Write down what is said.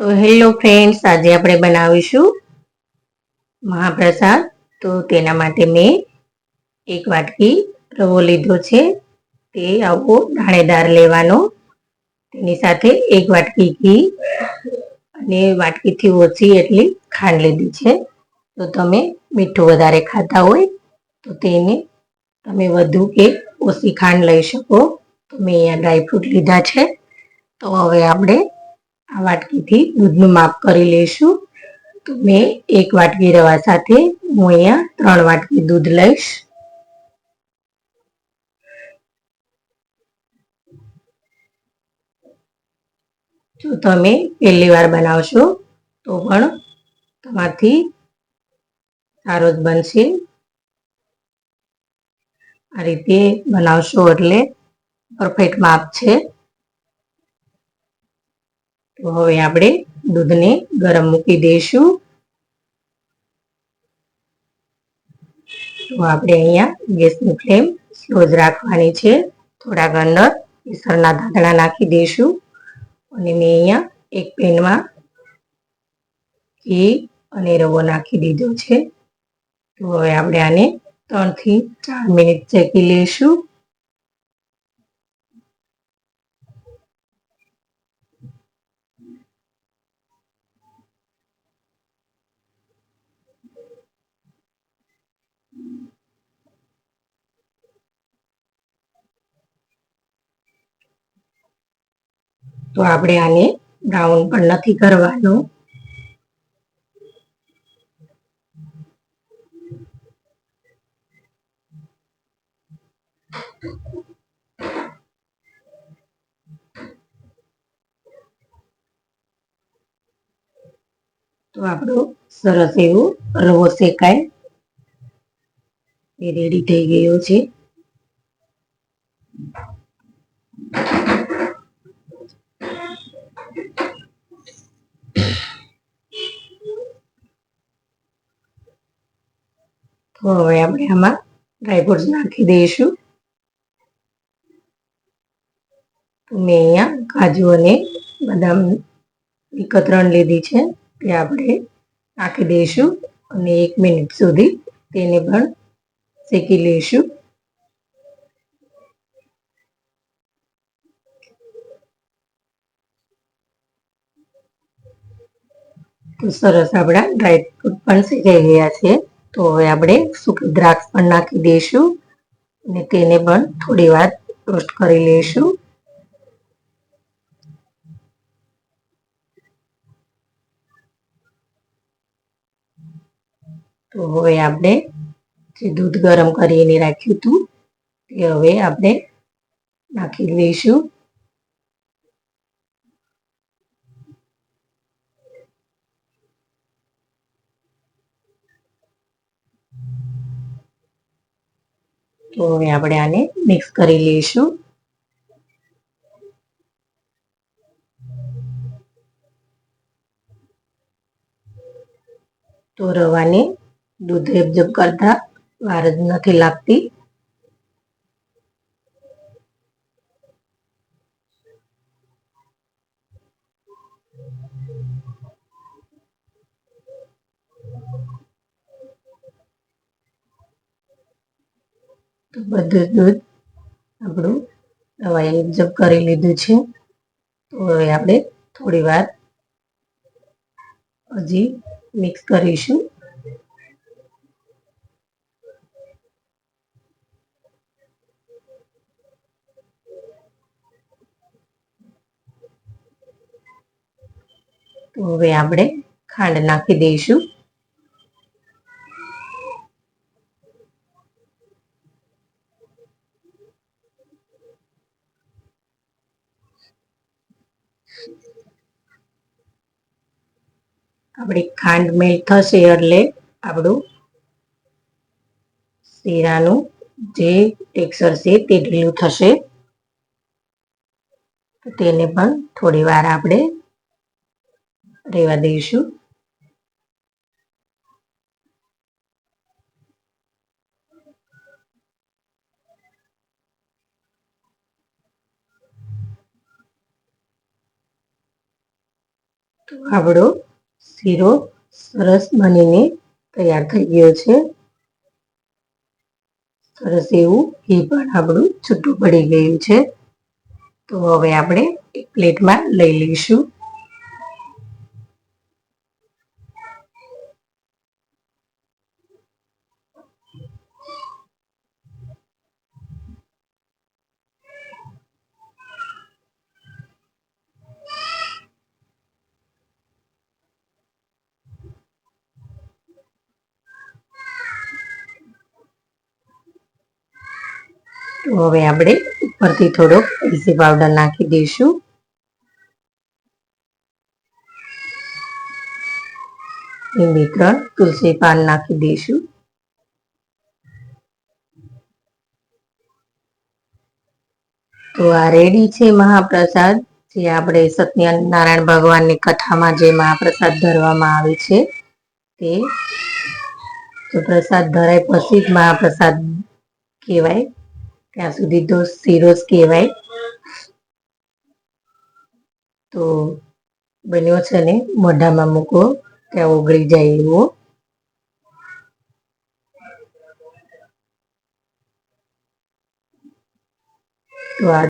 તો hello friends, આજે આપણે બનાવીશું મહાપ્રસાદ. તો તેના માટે મેં એક વાટકી રવો લીધો છે. તે આવો દાણેદાર લેવાનો. તેની સાથે એક વાટકી ઘી અને વાટકીથી ઓછી એટલી ખાંડ લીધી છે. તો તમે મીઠું વધારે ખાતા હોય તો તેને તમે વધુ કે ઓછી ખાંડ લઈ શકો. તો મેં અહીંયા ડ્રાયફ્રૂટ લીધા છે. તો હવે આપણે આ વાટકીથી દૂધનું માપ કરી લઈશું. તો મેં એક વાટકી રવા સાથે હું અહીંયા ત્રણ વાટકી દૂધ લઈશ. જો તમે પહેલી વાર બનાવશો તો પણ તમારથી સારો જ બનશે. આ રીતે બનાવશો એટલે પરફેક્ટ માપ છે. તો હવે આપણે દૂધને ગરમ મૂકી દઈશું. તો આપણે અહીંયા ગેસની ફ્લેમ સ્લો જ રાખવાની છે. થોડાક અંદર કેસરના ધાતણા નાખી દઈશું. અને મેં અહીંયા એક પેનમાં ઘી અને રવો નાખી દીધો છે. તો હવે આપણે આને ત્રણથી ચાર મિનિટ ચેકી લઈશું. તો આપણે આને બ્રાઉન પણ નથી કરવાનું. તો આપણો સરસ એવું રવો શેકાય. એ રેડી થઈ ગયો છે. હવે આપણે આમાં ડ્રાયફ્રૂટ્સ નાખી દઈશું મેં અહીંયા કાજુ અને બદામ કતરણ લીધી છે તે આપણે નાખી દઈશું અને એક મિનિટ સુધી તેને પણ શેકી લઈશું તો સરસ આપણા ડ્રાયફ્રૂટ પણ શેકાઈ ગયા છે તો હવે આપણે સૂકી દ્રાક્ષ પણ નાખી દઈશું અને તેને પણ થોડી વાર રોસ્ટ કરી લઈશું. તો હવે આપણે જે દૂધ ગરમ કરીને રાખ્યું હતું, તે હવે આપણે નાખી દઈશું. તો હવે આપણે આને મિક્સ કરી લઈશું. તો રવાને દૂધ એબ્ઝોર્બ કરતા વાર જ નથી લાગતી. તો બધું દૂધ આપણું દવાએ એબ્ઝોર્બ કરી લીધું છે. તો હવે આપણે થોડી વાર હજી મિક્સ કરીશું. તો હવે આપણે ખાંડ નાખી દઈશું. આપણી ખાંડ મેલ્ટ થશે એટલે આપણું શીરાનું જે ટેક્સચર છે તે ઢીલું થશે. તેને પણ થોડી વાર આપણે રહેવા દઈશું. આપણો શીરો, સરસ બનીને તૈયાર થઈ ગયો છે. સરસ એવું ઘી પણ આપણું છૂટું પડી ગયું છે. તો હવે આપણે એક પ્લેટમાં લઈ લઈશું. તો હવે આપણે ઉપરથી થોડોક એલચી પાવડર નાખી દઈશું. લીંબી ત્રણ તુલસી પાન નાખી દઈશું. તો આ રેડી છે મહાપ્રસાદ, જે આપણે સત્યનારાયણ ભગવાનની કથામાં જે મહાપ્રસાદ ધરવામાં આવે છે તે. તો પ્રસાદ ધરાય પછી જ મહાપ્રસાદ કહેવાય. ત્યાં સુધી તો શીરો જ કહેવાય. તો બન્યો છે ને, મોઢામાં મૂકો, ત્યાં ઓગળી જાય એવો. તો આ